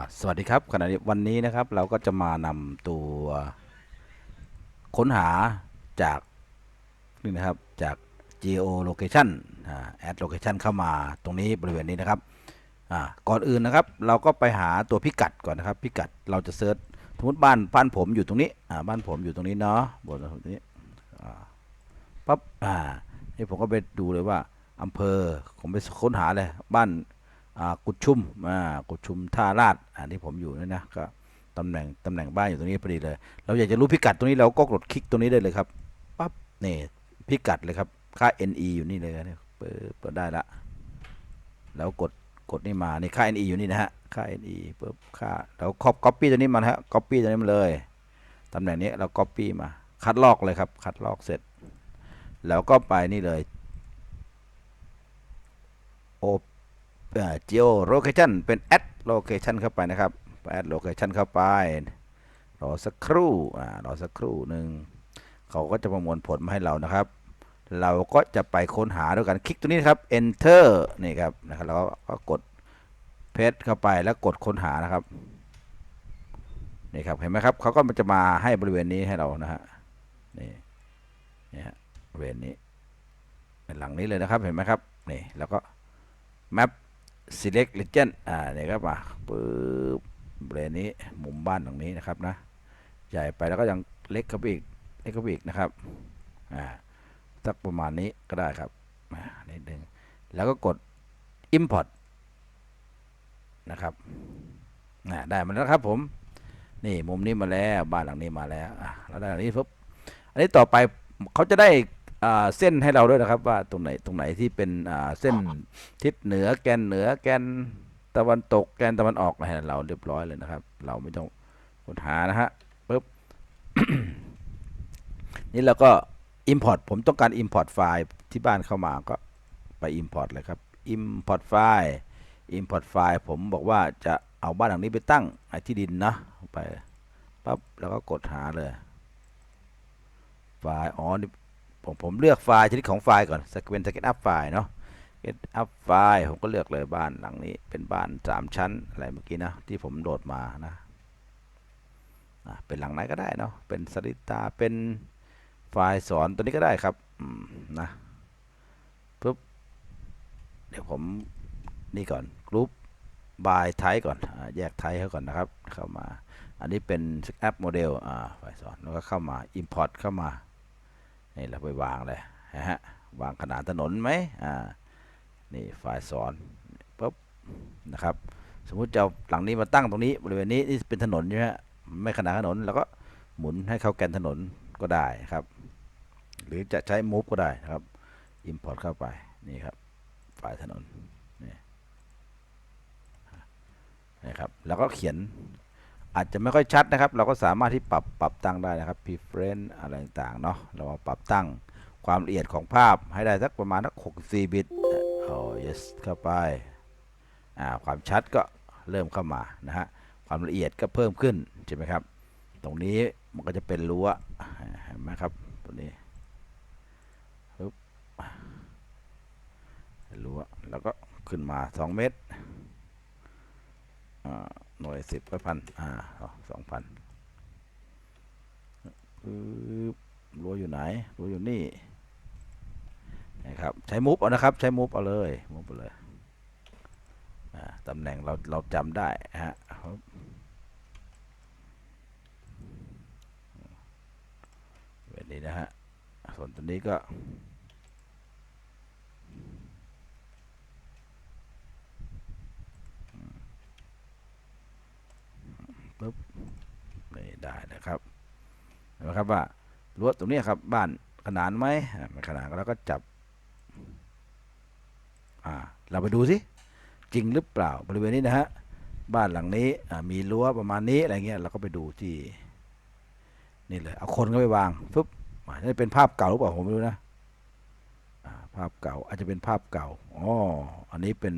าสวัสดีครับขณะนี้วันนี้นะครับเราก็จะมานำตัวค้นหาจากนี่นะครับจาก geo location อ่า add location เข้ามาตรงนี้บริเวณนี้นะครับอ่าก่อนอื่นนะครับ เราก็ไปหาตัวพิกัดก่อนนะครับ พิกัดเราจะเซิร์ชสมมติบ้านบ้านผมอยู่ตรงนี้อ่าบ้านผมอยู่ตรงนี้เนาะบนตรงนี้อ่าปั๊บอ่านี่ผมก็ไปดูเลยว่าอำเภอผมไปค้นหาเลยบ้าน กุดชุมอ่ากุดชุมท่าลาดอ่าที่ผมอยู่นี่นะก็ตำแหน่งตำแหน่งบ้านอยู่ตรงนี้พอดีเลย เราอยากจะรู้พิกัดตรงนี้เราก็กดคลิกตรงนี้ได้เลยครับปั๊บนี่พิกัดเลยครับค่า NE อยู่นี่เลยเนี่ยเปิดได้ละแล้วกดกดนี่มานี่ค่า NE อยู่นี่นะฮะค่า NE ปุ๊บค่าเราครอบ copy ตัวนี้มานะฮะ copy ตัวนี้มาเลยตำแหน่งนี้เรา copy มา คัดลอกเลยครับ คัดลอกเสร็จ แล้วก็ไปนี่เลยโอเอ่อ geo location เป็น add location เข้าไปนะครับ add location เข้าไป รอสักครู่อ่ารอสักครู่หนึ่งเขาก็จะประมวลผลมาให้เรานะครับ เราก็จะไปค้นหาด้วยกันคลิกตัวนี้นครับ enter นี่ครับนะครับแล้วก็กด paste เข้าไปแล้วกดค้นหานะครับนี่ครับเห็นไหมครับเขาก็จะมาให้บริเวณนี้ให้เรานะฮะนี่นี่ฮะบริเวณนี้เป็นหลังนี้เลยนะครับเห็นไหมครับนี่แล้วก็ map select region อ่าเนี่ยครับมาปึ๊บบริเวณนี้มุมบ้านตรงนี้นะครับนะใหญ่ไปแล้วก็ยังเล็กเข้าไปอีกเล็กเข้าไปอีกนะครับอ่าสักประมาณนี้ก็ได้ครับอ่านิดนึงแล้วก็กด import นะครับอ่าได้มาแล้วครับผม นี่มุมนี้มาแล้วบ้านหลังนี้มาแล้วอะแล้วได้หลังนี้ปุ๊บอันนี้ต่อไปเขาจะได้อ่า เส้นให้เราด้วยนะครับ ว่าตรงไหนตรงไหนที่เป็นอ่าเส้นทิศเหนือแกนเหนือแกนตะวันตกแกนตะวันออกให้เราเรียบร้อยเลยนะครับ เราไม่ต้องค้นหานะฮะปุ๊บนี่เราก็ import ผมต้องการ import ไฟล์ที่บ้านเข้ามาก็ไป import เลยครับ import ไฟล์ import ไฟล์ผมบอกว่าจะเอาบ้านหลังนี้ไปตั้งไอ้ที่ดินนะไปปั๊บแล้วก็กดหาเลย ไฟล์อ๋อนี่ ผมผมเลือกไฟล์ชนิดของไฟล์ก่อนสกเป็นสเก็ตอัพไฟล์เนาะสเก็ตอัพไฟล์ผมก็เลือกเลยบ้านหลังนี้ เป็นบ้านสามชั้นอะไรเมื่อกี้นะที่ผมโดดมานะเป็นหลังไหนก็ได้เนาะเป็นสริตาเป็นไฟล์สอนตัวนี้ก็ได้ครับนะปุ๊บเดี๋ยวผมนี่ก่อนกรุ๊ปบายไทก่อนอแยกไทเขาก่อนนะครับเข้ามา อันนี้เป็นแอปโมเดลอ่าไฟล์สอนแล้วก็เข้ามา Import เข้ามา นี่เราไปวางเลยนะฮะวางขนานถนนไหมอ่านี่ไฟล์สอนปุ๊บนะครับสมมุติจะหลังนี้มาตั้งตรงนี้บริเวณนี้นี่เป็นถนนใช่ไหมไม่ขนานถนนแล้วก็หมุนให้เข้าแกนถนนก็ได้ครับ หรือจะใช้ move ก็ได้นะครับ import เข้าไปนี่ครับไฟล์ถนนนี่นะครับแล้วก็เขียน อาจจะไม่ค่อยชัดนะครับ เราก็สามารถที่ปรับปรับตั้งได้นะครับ preference อะไรต่างๆเนาะเรามาปรับตั้งความละเอียดของภาพให้ได้สักประมาณสัก64บิตโอ้ yes เข้าไปอ่าความชัดก็เริ่มเข้ามานะฮะความละเอียดก็เพิ่มขึ้นใช่ไหมครับ ตรงนี้มันก็จะเป็นรั้วเห็นไหมครับตัวนี้ปึ๊บรั้วแล้วก็ขึ้นมา 2 เมตรอ่า หน่วยสิบก็พันอ่าสองพันปึ๊บรั้วอยู่ไหนรั้วอยู่นี่นะครับใช้มุฟเอานะครับ ใช้มุฟเอาเลยมุฟเอาเลยอ่าตำแหน่งเราเราจำได้ฮะครับแบบนี้นะฮะส่วนตัวนี้ก็ ปุ๊บนี่ได้นะครับเห็นไหม ครับว่ารั้วตรงนี้ครับ บ้านขนานไหมขนานแล้วก็จับอ่าเราไปดูสิจริงหรือเปล่าบริเวณนี้นะฮะบ้านหลังนี้มีรั้วประมาณนี้อะไรเงี้ยเราก็ไปดูที่นี่เลยเอาคนก็ไปวางปุ๊บอ่านี่เป็นภาพเก่าหรือเปล่าผมไม่รู้นะภาพเก่าอาจจะเป็นภาพเก่าอ๋ออันนี้เป็น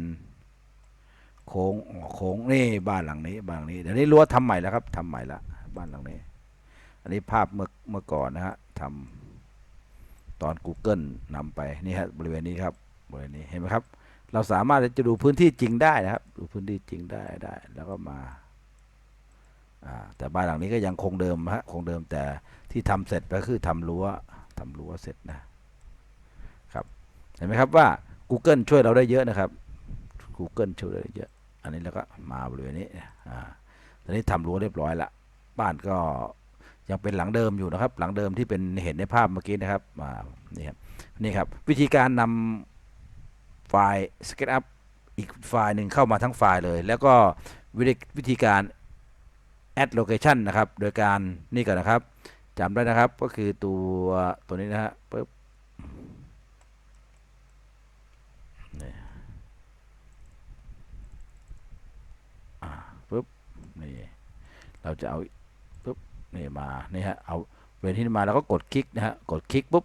โค้งโค้งนี่บ้านหลังนี้บ้านหลังนี้เดี๋ยวนี้รั้วทำใหม่แล้วครับทำใหม่ละบ้านหลังนี้ อันนี้ภาพเมื่อเมื่อก่อนนะฮะทำตอน Google นำไปนี่ฮะบริเวณนี้ครับบริเวณนี้เห็นไหมครับ เราสามารถจะดูพื้นที่จริงได้นะครับ ดูพื้นที่จริงได้ได้ แล้วก็มาแต่บ้านหลังนี้ก็ยังคงเดิมฮะคงเดิมแต่ที่ทำเสร็จก็คือทำรั้วทำรั้วเสร็จนะครับเห็นไหมครับว่า Google ช่วยเราได้เยอะนะครับ Google ช่วยเราได้เยอะ อันนี้แล้วก็มาบริเวณนี้อ่าตอนนี้ทำรั้วเรียบร้อยละบ้านก็ ยังเป็นหลังเดิมอยู่นะครับ หลังเดิมที่เป็นเห็นในภาพเมื่อกี้นะครับมานี่ครับนี่ครับวิธีการนำไฟล์ SketchUp อีกไฟล์หนึ่งเข้ามาทั้งไฟล์เลย แล้วก็วิธีการ add location นะครับ โดยการนี่ก่อนนะครับจำได้นะครับก็คือตัวตัวนี้นะฮะปึ๊บนี่อ่าปึ๊บนี่เราจะเอา นี่มานี่ฮะเอาเวลที่มาแล้วก็กดคลิกนะฮะกดคลิกปุ๊บ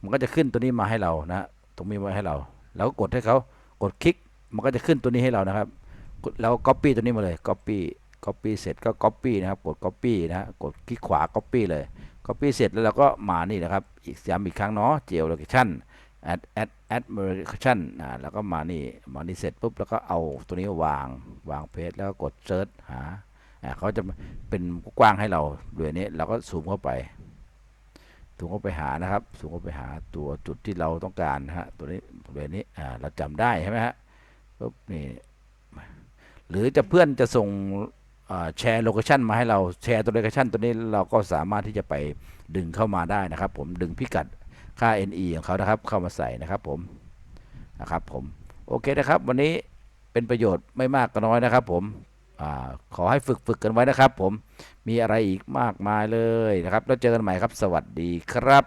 มันก็จะขึ้นตัวนี้มาให้เรานะฮะตรงนี้มาให้เรา แล้วก็กดให้เขากดคลิกมันก็จะขึ้นตัวนี้ให้เรานะครับแล้ว copy ตัวนี้มาเลย copy copy เสร็จก็ copy นะครับ กด copy นะฮะกดคลิกขวา copy เลย copy เสร็จแล้วเราก็มานี่นะครับอีกย้ำอีกครั้งเนาะ geolocation add add add location อ่าแล้วก็มานี่มานี่เสร็จปุ๊บแล้วก็เอาตัวนี้วางวางเพจแล้วก็กด search หา เขาจะเป็นกว้างให้เราด้วยนี้เราก็ซูมเข้าไปซูมเข้าไปหานะครับซูมเข้าไปหาตัวจุดที่เราต้องการนะฮะตัวนี้บริเวณนี้เราจำได้ใช่ไหมฮะปุ๊บนี่หรือจะเพื่อนจะส่งแชร์โลเคชันมาให้เราแชร์ตัวโลเคชันตัวนี้เราก็สามารถที่จะไปดึงเข้ามาได้นะครับ ผมดึงพิกัดค่า NE ของเขานะครับ เข้ามาใส่นะครับผมนะครับผมโอเคนะครับ วันนี้เป็นประโยชน์ไม่มากก็น้อยนะครับ ผม ขอให้ฝึกฝึกกันไว้นะครับ ผมมีอะไรอีกมากมายเลยนะครับ แล้วเจอกันใหม่ครับ สวัสดีครับ